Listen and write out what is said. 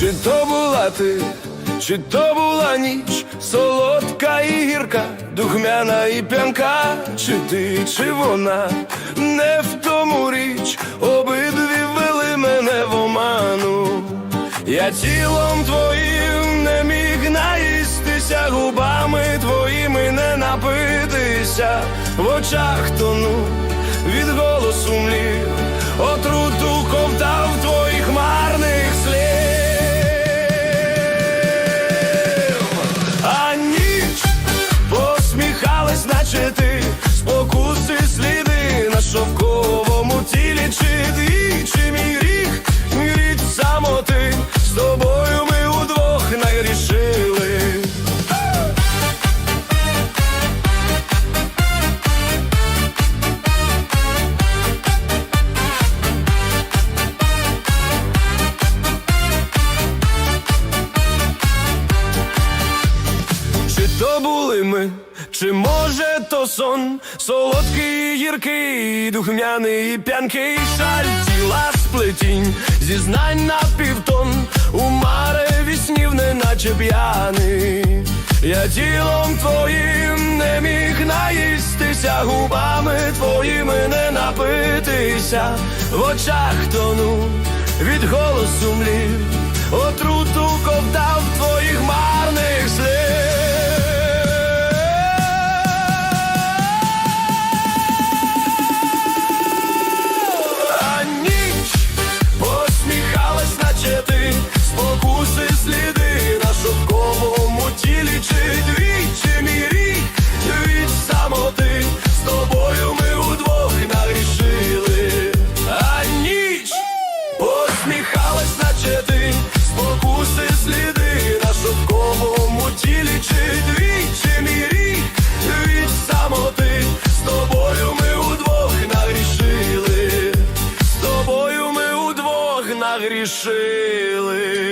Чи то була ти, чи то була ніч, солодка і гірка, духмяна і п'янка, чи ти, чи вона, не в тому річ, обидві вели мене в оману. Я тілом твоїм не міг наїстися, губами твоїми не напитися, в очах тону від голосу млів, спокуси сліди на шовковому тілі, чи твій, чи мій ріг, мій рід самоти, з тобою ми удвох найрішили. Чи то були ми, чи може то сон, солодкий, гіркий, духмяний п'янкий шаль тіла сплетінь, зізнань на півтон, у мареві снів, неначе п'яний. Я тілом твоїм не міг наїстися, губами твоїми не напитися, в очах тону від голосу млів, отруту ковтав нагрішили.